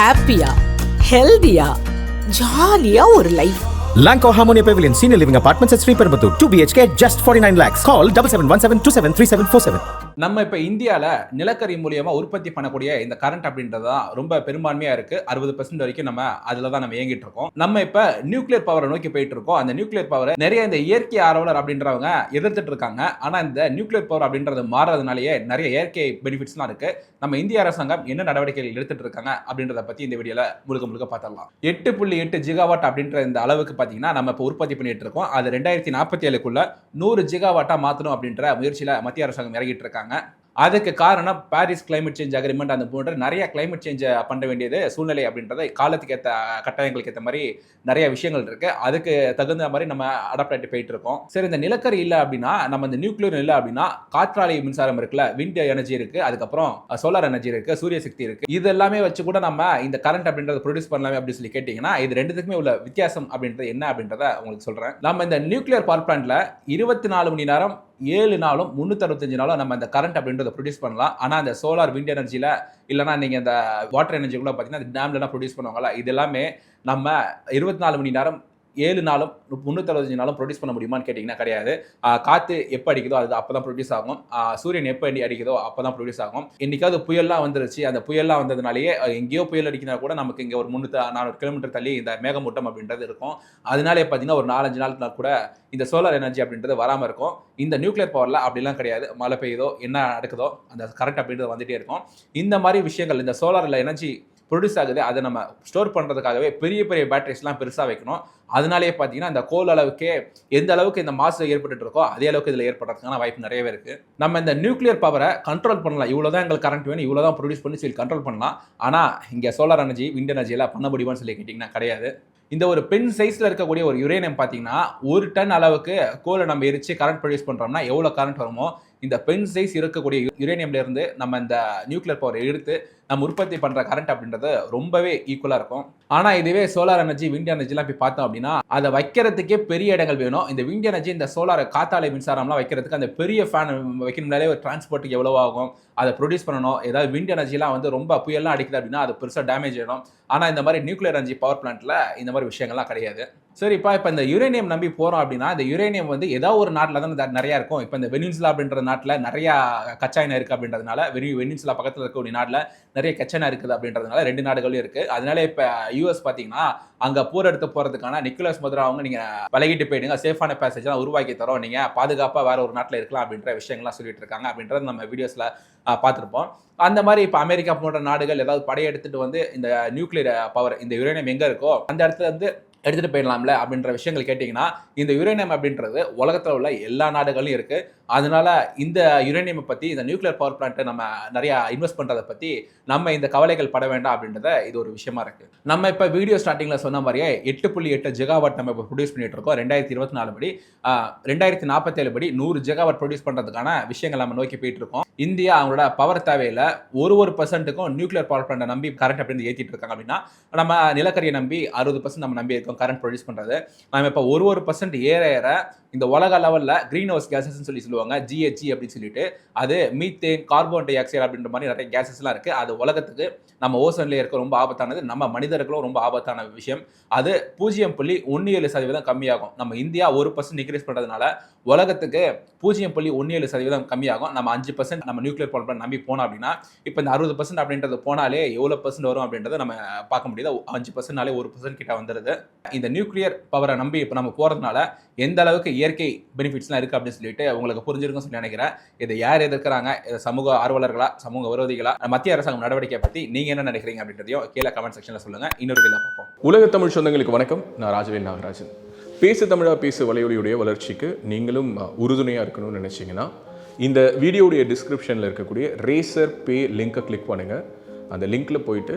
ஹாப்பியா ஹெல்தியா ஜாலியா ஒரு life Lanco Harmonia Pavilion Senior Living Apartments at Sri Perambatoor. 2 BHK, just 49 lakhs. Call 7717273747. நம்ம இப்போ இந்தியாவில் நிலக்கரி மூலியமாக உற்பத்தி பண்ணக்கூடிய இந்த கரண்ட் அப்படின்றது தான் ரொம்ப பெரும்பான்மையாக இருக்குது அறுபது பர்சன்ட் வரைக்கும் நம்ம அதில் தான் நம்ம இயங்கிட்டு இருக்கோம். நம்ம இப்போ நியூக்ளியர் பவரை நோக்கி போயிட்டு இருக்கோம். அந்த நியூக்ளியர் பவரை நிறைய இந்த இயற்கை ஆர்வலர் அப்படின்றவங்க எதிர்த்துட்டு இருக்காங்க. ஆனால் இந்த நியூக்ளியர் பவர் அப்படின்றது மாறதுனாலேயே நிறைய இயற்கை பெனிஃபிட்ஸ்லாம் இருக்குது நம்ம இந்திய அரசாங்கம் என்ன நடவடிக்கைகள் எடுத்துட்டு இருக்காங்க அப்படின்றத பற்றி இந்த வீடியோவில் முழுக்க முழுக்க பார்த்துடலாம். எட்டு புள்ளி எட்டு ஜிகாவாட் அப்படின்ற இந்த அளவுக்கு பார்த்தீங்கன்னா நம்ம இப்போ உற்பத்தி பண்ணிட்டு இருக்கோம். அது ரெண்டாயிரத்தி நாற்பத்தி ஏழுக்குள்ள நூறு ஜிகாவாட்டாக மாற்றணும் அப்படின்ற முயற்சியில் மத்திய அரசாங்கம் இறங்கிட்டு இருக்காங்க. அதுக்கு காரணம் பாரிஸ் கிளைமேட் சேஞ்ச் அக்ரிமெண்ட் அந்த போன்ற நிறைய கிளைமேட் சேஞ்சை பண்ண வேண்டியது சூழ்நிலை அப்படின்றத காலத்துக்கு ஏற்ற கட்டாயங்களுக்கு ஏற்ற மாதிரி நிறைய விஷயங்கள் இருக்கு. அதுக்கு தகுந்த மாதிரி நம்ம அடாப்ட் ஆகிட்டு போயிட்டு இருக்கோம். சரி இந்த நிலக்கரி இல்லை அப்படின்னா நம்ம இந்த நியூக்ளியர் இல்லை அப்படின்னா காற்றாலை மின்சாரம் இருக்குல்ல விண்ட் எனர்ஜி இருக்கு அதுக்கப்புறம் சோலார் எனர்ஜி இருக்கு சூரிய சக்தி இருக்கு. இது எல்லாமே வச்சு கூட நம்ம இந்த கரண்ட் அப்படின்றத ப்ரொடியூஸ் பண்ணலாமே அப்படின்னு சொல்லி கேட்டிங்கன்னா இது ரெண்டுத்துக்குமே உள்ள வித்தியாசம் அப்படின்றது என்ன அப்படின்றத உங்களுக்கு சொல்றேன். நம்ம இந்த நியூக்ளியர் பவர் பிளான்ட்ல இருபத்தி நாலு மணி நேரம் ஏழு நாளும் முந்நூற்றறுபத்தஞ்சு நாளும் நம்ம இந்த கரண்ட் அப்படின்றத ப்ரொடியூஸ் பண்ணலாம். ஆனால் அந்த சோலார் விண்ட் எனர்ஜியில் இல்லைனா நீங்கள் இந்த வாட்டர் எனர்ஜி கூட பார்த்தீங்கன்னா அந்த டேம்லலாம் ப்ரொடியூஸ் பண்ணுவாங்களா இது எல்லாமே நம்ம இருபத்தி நாலு மணி நேரம் ஏழு நாளும் முந்நூற்றஞ்சு நாளும் ப்ரொடியூஸ் பண்ண முடியுமான்னு கேட்டிங்கன்னா கிடையாது. காற்று எப்போ அடிக்குதோ அது அப்போ தான் ப்ரொடியூஸ் ஆகும் சூரியன் எப்போ அடி அடிக்குதோ அப்போ தான் ப்ரொடியூஸ் ஆகும் இன்னைக்காவது புயல்லாம் வந்துருச்சு. அந்த புயல்லாம் வந்ததுனாலேயே எங்கேயோ புயல் அடிக்கினா கூட நமக்கு இங்கே ஒரு முந்நூற்றி நானூறு கிலோமீட்டர் தள்ளி இந்த மேகமூட்டம் அப்படின்றது இருக்கும். அதனாலே பார்த்தீங்கன்னா ஒரு நாலஞ்சு நாளுக்கு கூட இந்த சோலார் எனர்ஜி அப்படின்றது வராமல் இருக்கும். இந்த நியூக்ளியர் பவரில் அப்படிலாம் கிடையாது. மழை பெய்யுதோ என்ன நடக்குதோ அந்த கரண்ட் அப்படின்றது வந்துகிட்டே இருக்கும். இந்த மாதிரி விஷயங்கள் இந்த சோலாரில் எனர்ஜி ப்ரொடியூஸ் ஆகுது. அதை நம்ம ஸ்டோர் பண்ணுறதுக்காகவே பெரிய பெரிய பேட்டரிஸ்லாம் பெருசாக வைக்கணும். அதனாலேயே பார்த்தீங்கன்னா இந்த கோல் அளவுக்கே எந்த அளவுக்கு இந்த மாசு ஏற்பட்டு இருக்கோ அதே அளவுக்கு இதில் ஏற்படுறதுக்கான வாய்ப்பு நிறையவே இருக்குது நம்ம இந்த நியூக்ளியர் பவரை கண்ட்ரோல் பண்ணலாம். இவ்வளோ தான் எங்களுக்கு கரண்ட் வேணும். இவ்வளோ தான் ப்ரொடியூஸ் பண்ணி சொல்லி கண்ட்ரோல் பண்ணலாம். ஆனால் இங்கே சோலார் எனர்ஜி விண்ட் எனர்ஜி எல்லாம் பண்ண முடியுமான்னு சொல்லி கேட்டிங்கன்னா கிடையாது. இந்த ஒரு பென் சைஸில் இருக்கக்கூடிய ஒரு யுரேனியம் பார்த்தீங்கன்னா ஒரு டன் அளவுக்கு கோலை நம்ம எரிச்சு கரண்ட் ப்ரொடியூஸ் பண்ணுறோம்னா எவ்வளோ கரண்ட் வருமோ இந்த பென் சைஸ் இருக்கக்கூடிய யுரேனியம்ல இருந்து நம்ம இந்த நியூக்ளியர் பவர் எடுத்து நம்ம உற்பத்தி பண்ணுற கரண்ட் அப்படின்றது ரொம்பவே ஈக்குவலாக இருக்கும். ஆனால் இதுவே சோலார் எனர்ஜி விண்ட் எனர்ஜிலாம் போய் பார்த்தோம் அப்படின்னா அதை வைக்கிறதுக்கே பெரிய இடங்கள் வேணும். இந்த விண்ட் எனர்ஜி இந்த சோலார் காத்தாலை மின்சாரம்லாம் வைக்கிறதுக்கு அந்த பெரிய ஃபேன் வைக்கணும்னாலே ஒரு டிரான்ஸ்போர்ட்டுக்கு எவ்வளோ ஆகும் அதை ப்ரொடியூஸ் பண்ணணும். ஏதாவது விண்ட் எனர்ஜிலாம் வந்து ரொம்ப புயல்லாம் அடிக்குது அப்படின்னா அது பெருசாக டேமேஜ் ஆகிடும் ஆனால் இந்த மாதிரி நியூக்ளியர் எனர்ஜி பவர் பிளான்ட்டில் இந்த மாதிரி விஷயங்கள்லாம் கிடையாது. சரிப்பா இப்போ இந்த யுரேனியம் நம்பி போகிறோம் அப்படின்னா இந்த யுரேனியம் வந்து ஏதோ ஒரு நாட்டில் தான் நிறையா இருக்கும். இப்போ இந்த வெனின்சுலா அப்படின்ற நாட்டில் நிறையா கச்சாயினா இருக்குது அப்படின்றதுனால வெனி வெனின்சுலா பக்கத்தில் இருக்கக்கூடிய நாட்டில் நிறைய கச்சா இருக்குது அப்படின்றதுனால ரெண்டு நாடுகளும் இருக்குது அதனால இப்போ யூஎஸ் பார்த்தீங்கன்னா அங்கே போர் எடுத்து போகிறதுக்கான நிக்கோலஸ் மதுரா அவங்க நீங்கள் விலகிட்டு போயிடுங்க. சேஃபான பேசேஜ்லாம் உருவாக்கி தரோம். நீங்கள் பாதுகாப்பாக வேறு ஒரு நாட்டில் இருக்கலாம் அப்படின்ற விஷயங்கள்லாம் சொல்லிட்டு இருக்காங்க அப்படின்றது நம்ம வீடியோஸில் பார்த்துருப்போம். அந்த மாதிரி இப்போ அமெரிக்கா போன்ற நாடுகள் ஏதாவது படையெடுத்துட்டு வந்து இந்த நியூக்ளியர் பவர் இந்த யுரேனியம் எங்கே இருக்கோ அந்த இடத்துல வந்து எடுத்துகிட்டு போயிடலாம்ல அப்படின்ற விஷயங்கள் கேட்டிங்கன்னா இந்த யுரேனியம் அப்படின்றது உலகத்தில் உள்ள எல்லா நாடுகளும் இருக்குது அதனால இந்த யுரேனியமை பற்றி இந்த நியூக்ளியர் பவர் பிளான்ட்டை நம்ம நிறையா இன்வெஸ்ட் பண்ணுறதை பற்றி நம்ம இந்த கவலைகள் பட வேண்டாம் அப்படின்றத இது ஒரு விஷயமா இருக்குது நம்ம இப்போ வீடியோ ஸ்டார்டிங்கில் சொன்ன மாதிரியே எட்டு புள்ளி எட்டு ஜெகாவாட் நம்ம இப்போ ப்ரொடியூஸ் பண்ணிட்டு இருக்கோம். ரெண்டாயிரத்தி இருபத்தி நாலு படி ரெண்டாயிரத்தி நாற்பத்தேழு படி நூறு ஜெகாவாட் ப்ரொடியூஸ் பண்ணுறதுக்கான விஷயங்கள் நம்ம நோக்கி போயிட்டு இருக்கோம். இந்தியா அவங்களோட பவர் தேவையில் ஒரு ஒரு பர்சன்ட்டுக்கும் நியூக்ளியர் பவர் பிளான்ட்டை நம்பி கரண்ட் அப்படின்னு ஏற்றிட்டு இருக்காங்க அப்படின்னா நம்ம நிலக்கரியை நம்பி அறுபது பர்சன்ட் நம்ம நம்பி இருக்கோம் கரண்ட் ப்ரொடியூஸ் பண்ணுறது நம்ம இப்போ ஒரு ஒரு பர்சன்ட் ஏற ஏற இந்த உலக லெவலில் க்ரீன் ஹவுஸ் கேசஸ்ன்னு சொல்லி சொல்லுவாங்க ஜிஹெச்சி அப்படின்னு சொல்லிட்டு. அது மீத்தேன் கார்பன் டை ஆக்சைடு அப்படின்ற மாதிரி நிறைய கேசஸ்லாம் இருக்குது அது உலகத்துக்கு நம்ம ஓசன்ல இருக்க ரொம்ப ஆபத்தானது நம்ம மனிதர்களும் ரொம்ப ஆபத்தான விஷயம். அது பூஜ்ஜியம் புள்ளி ஒன்று ஏழு சதவீதம் கம்மியாகும். நம்ம இந்தியா ஒரு பர்சன்ட் இன்க்ரீஸ் பண்ணுறதுனால உலகத்துக்கு பூஜ்ஜியம் புள்ளி ஒன்று ஏழு சதவீதம் கம்மியாகும். நம்ம அஞ்சு பர்சன்ட் நம்ம நியூக்ளியர் பவர் நம்பி போனோம் அப்படின்னா இப்போ இந்த அறுபது பர்சன்ட் அப்படின்றது போனாலே எவ்வளோ பர்சன்ட் வரும் அப்படின்றத நம்ம பார்க்க முடியாது. அஞ்சு பர்சன்ட்னாலே ஒரு பர்சன்ட் கிட்ட வந்துடுது இந்த நியூக்ளியர் பவரை நம்பி இப்போ நம்ம போகிறதுனால எந்த அளவுக்கு இயற்கை பெனிஃபிட்ஸ்லாம் இருக்குது அப்படின்னு சொல்லிட்டு உங்களுக்கு புரிஞ்சிருக்கும்னு சொல்லி நினைக்கிறேன். இதை யார் எதிர்க்கிறாங்க? இதை சமூக ஆர்வலர்களா சமூக விரோதிகளா மத்திய அரசாங்கம் நடவடிக்கையை பற்றி நீங்கள் என்ன நினைக்கிறீங்க அப்படின்றதையும் கீழே கமெண்ட் செக்ஷனில் சொல்லுங்கள் இன்னொரு கீழே பார்ப்போம். உலக தமிழ் சொந்தங்களுக்கு வணக்கம். நான் ராஜவேல் நாகராஜன். பேசு தமிழா பேசு வலையொலியுடைய வளர்ச்சிக்கு நீங்களும் உறுதுணையாக இருக்கணும்னு நினச்சிங்கன்னா இந்த வீடியோடைய டிஸ்கிரிப்ஷனில் இருக்கக்கூடிய ரேசர் பே லிங்கை கிளிக் பண்ணுங்கள் அந்த லிங்க்கில் போயிட்டு